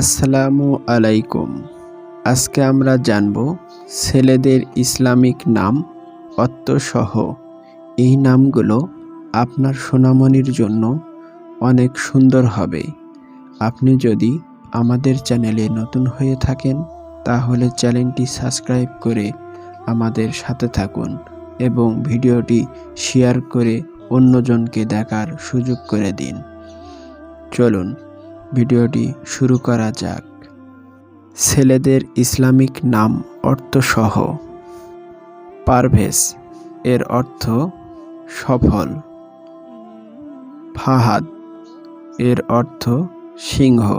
আসসালামু আলাইকুম। আজকে আমরা জানব ছেলেদের ইসলামিক নাম অর্থসহ এই নামগুলো আপনার সোনামণির জন্য অনেক সুন্দর হবে। আপনি যদি আমাদের চ্যানেলে নতুন হয়ে থাকেন, তাহলে চ্যানেলটি সাবস্ক্রাইব করে আমাদের সাথে থাকুন এবং ভিডিওটি শেয়ার করে অন্যজনকে দেখার সুযোগ করে দিন। চলুন ভিডিওটি শুরু করা যাক। ছেলেদের ইসলামিক নাম অর্থসহ। পারভেজ, এর অর্থ সফল। ফাহাদ, এর অর্থ সিংহ।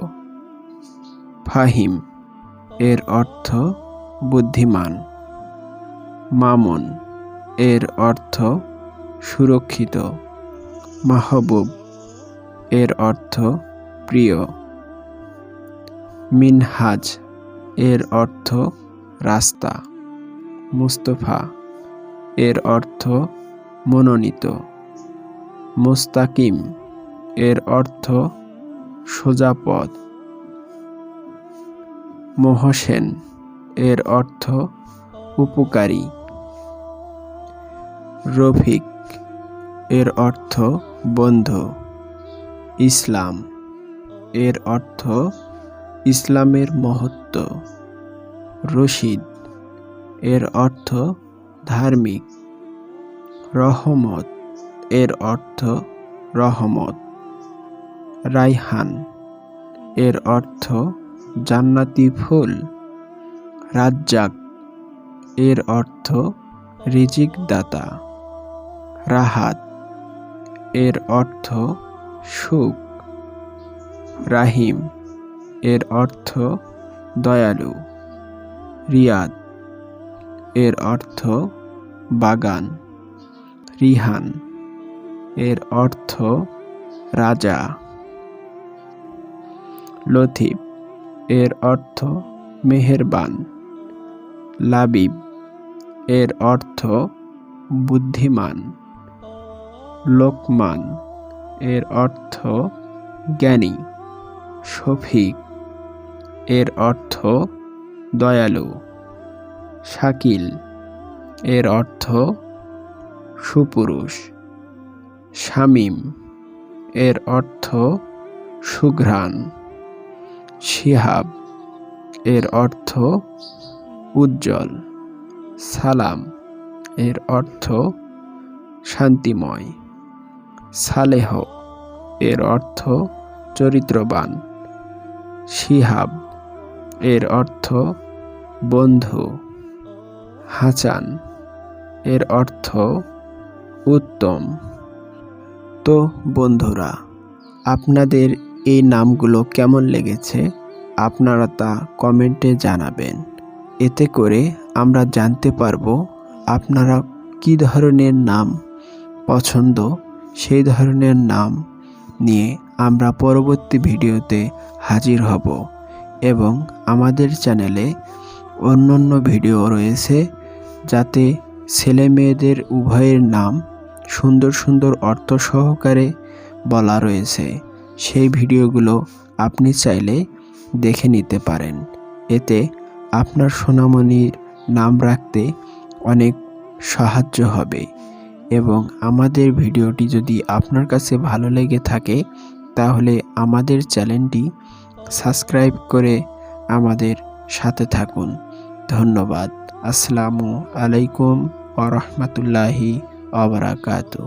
ফাহিম, এর অর্থ বুদ্ধিমান। মামুন, এর অর্থ সুরক্ষিত। মাহবুব, এর অর্থ প্রিয়। মিনহাজ এর অর্থ রাস্তা। মুস্তফা এর অর্থ মনোনীত। মুস্তাকিম এর অর্থ সোজা পথ। মহসেন এর অর্থ উপকারী। রফিক এর অর্থ বন্ধু। ইসলাম এর অর্থ ইসলামের মহত্ব। রশিদ, এর অর্থ ধার্মিক। রহমত, এর অর্থ রহমত। রাইহান এর অর্থ জান্নাতি ফুল। রাজ্জাক, এর অর্থ রিজিক দাতা রাহাত, এর অর্থ সুখ। রাহিম। এর অর্থ দয়ালু। রিয়াদ। এর অর্থ বাগান। রিহান। এর অর্থ রাজা। লথিফ এর অর্থ মেহেরবান। লাবিব। এর অর্থ বুদ্ধিমান। লোকমান। এর অর্থ জ্ঞানী। শফিক। এর অর্থ দয়ালু। শাকিল। এর অর্থ সুপুরুষ। শামীম। এর অর্থ সুঘ্রাণ। শিহাব। এর অর্থ উজ্জ্বল। সালাম। এর অর্থ শান্তিময়। সালেহ। এর অর্থ চরিত্রবান। শিহাব। এর অর্থ বন্ধু। হাসান এর অর্থ উত্তম। তো বন্ধুরা, আপনাদের এই নামগুলো কেমন লেগেছে আপনারা তা কমেন্টে জানাবেন। এতে করে আমরা জানতে পারব আপনারা কি ধরনের নাম পছন্দ, সেই ধরনের নাম নিয়ে আমরা পরবর্তী ভিডিওতে হাজির হব এবং আমাদের চ্যানেলে অন্যান্য ভিডিও রয়েছে যাতে ছেলে মেয়েদের উভয়ের নাম সুন্দর সুন্দর অর্থ সহকারে বলা রয়েছে। সেই ভিডিওগুলো আপনি চাইলে দেখে নিতে পারেন। এতে আপনার সোনামণির নাম রাখতে অনেক সাহায্য হবে এবং আমাদের ভিডিওটি যদি আপনার কাছে ভালো লেগে থাকে তাহলে আমাদের চ্যানেলটি সাবস্ক্রাইব করে আমাদের সাথে থাকুন। ধন্যবাদ। আসসালামু আলাইকুম ওরহমতুল্লাহি অবরাকাতু